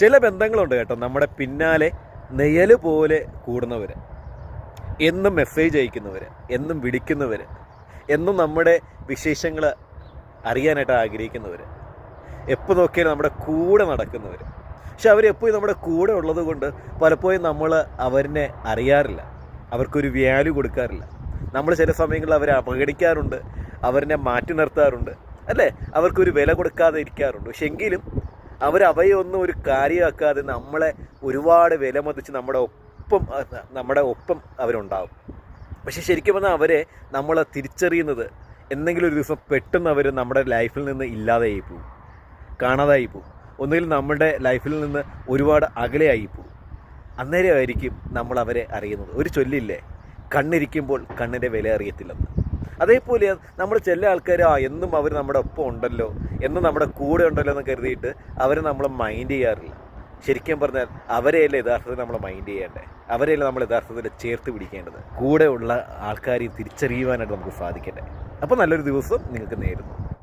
ചില ബന്ധങ്ങളുണ്ട് കേട്ടോ. നമ്മുടെ പിന്നാലെ നെയൽ പോലെ കൂടുന്നവർ എന്നും മെസ്സേജ് അയക്കുന്നവർ എന്നും വിളിക്കുന്നവർ എന്നും നമ്മുടെ വിശേഷങ്ങൾ അറിയാനായിട്ട് ആഗ്രഹിക്കുന്നവർ എപ്പോൾ നോക്കിയാലും നമ്മുടെ കൂടെ നടക്കുന്നവർ പക്ഷെ അവരെപ്പോഴും നമ്മുടെ കൂടെ ഉള്ളത് കൊണ്ട് പലപ്പോഴും നമ്മൾ അവരിനെ അറിയാറില്ല. അവർക്കൊരു വാല്യൂ കൊടുക്കാറില്ല. നമ്മൾ ചില സമയങ്ങളിൽ അവരെ അപകടിക്കാറുണ്ട് അവരിനെ മാറ്റി നിർത്താറുണ്ട് അല്ലേ? അവർക്കൊരു വില കൊടുക്കാതെ ഇരിക്കാറുണ്ട് പക്ഷെ എങ്കിലും അവർ അവയൊന്നും ഒരു കാര്യമാക്കാതെ നമ്മളെ ഒരുപാട് വിലമതിച്ച് നമ്മുടെ ഒപ്പം നമ്മുടെ ഒപ്പം അവരുണ്ടാവും. പക്ഷെ ശരിക്കും പറഞ്ഞാൽ അവരെ നമ്മൾ തിരിച്ചറിയുന്നത് എന്തെങ്കിലും ഒരു ദിവസം പെട്ടെന്ന് അവർ നമ്മുടെ ലൈഫിൽ നിന്ന് ഇല്ലാതായി പോകും കാണാതായി പോകും ഒന്നുകിൽ നമ്മുടെ ലൈഫിൽ നിന്ന് ഒരുപാട് അകലെയായി പോകും അന്നേരമായിരിക്കും നമ്മൾ അവരെ അറിയുന്നത്. ഒരു ചൊല്ലില്ലേ? കണ്ണിരിക്കുമ്പോൾ കണ്ണിന്റെ വില അറിയത്തില്ലെന്ന്. അതേപോലെ നമ്മൾ ചില ആൾക്കാർ ആ എന്നും അവർ നമ്മുടെ ഒപ്പം ഉണ്ടല്ലോ. എന്നും നമ്മുടെ കൂടെ ഉണ്ടല്ലോ എന്ന് കരുതിയിട്ട് അവരെ നമ്മൾ മൈൻഡ് ചെയ്യാറില്ല. ശരിക്കും പറഞ്ഞാൽ അവരെയല്ലേ യഥാർത്ഥത്തിൽ നമ്മൾ മൈൻഡ് ചെയ്യേണ്ടേ? അവരെയല്ലേ നമ്മൾ യഥാർത്ഥത്തിൽ ചേർത്ത് പിടിക്കേണ്ടത്? കൂടെ ഉള്ള ആൾക്കാരെ തിരിച്ചറിയുവാനായിട്ട് നമുക്ക് സാധിക്കട്ടെ. അപ്പോൾ നല്ലൊരു ദിവസം നിങ്ങൾക്ക് നേരുന്നു.